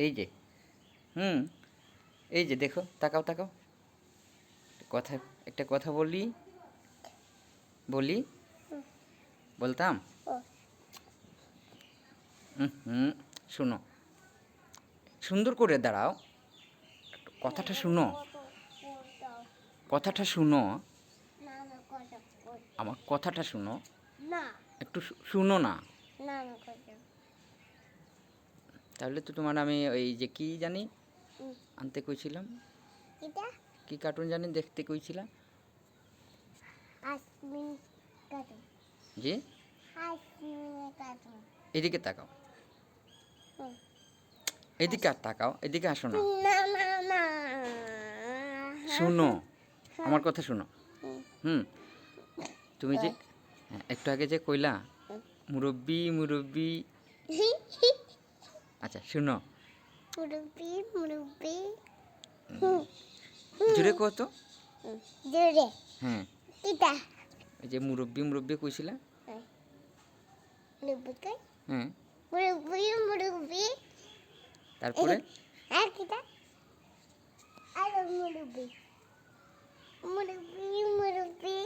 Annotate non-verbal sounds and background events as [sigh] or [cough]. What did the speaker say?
এই যে হুম এই যে দেখো তাকাও তাকাও। কথা একটা কথা বলি বলি বলতাম? হুম হুম শুনো সুন্দর করে দাঁড়াও কথাটা শুনো। কথাটা শুনো। আমার কথাটা শুনো। একটু শুনো না কথা তাহলে তো তোমার আমি ওই যে কি জানি আনতে কইছিলাম। এটা? কি কার্টুন জানি দেখতে কইছিলাম কাটুন এদিকে তাকাও। এদিকে আর তাকাও এদিকে আসো না। শুনো আমার কথা শুনো। হুম। তুমি যে হ্যাঁ, একটু আগে যে কইলা মুরব্বি মুরব্বি। [laughs] আচ্ছা শুনো। মুরব্বি মুরব্বি। জুড়ে কত জোরে। হ্যাঁ ওই যে মুরব্বি মুরব্বি কইছিলা? মুরব্বি কই? হ্যাঁ মুরব্বি মুরব্বি। তারপরে? আর কিটা? আর মুরব্বি। মুরব্বি মুরব্বি।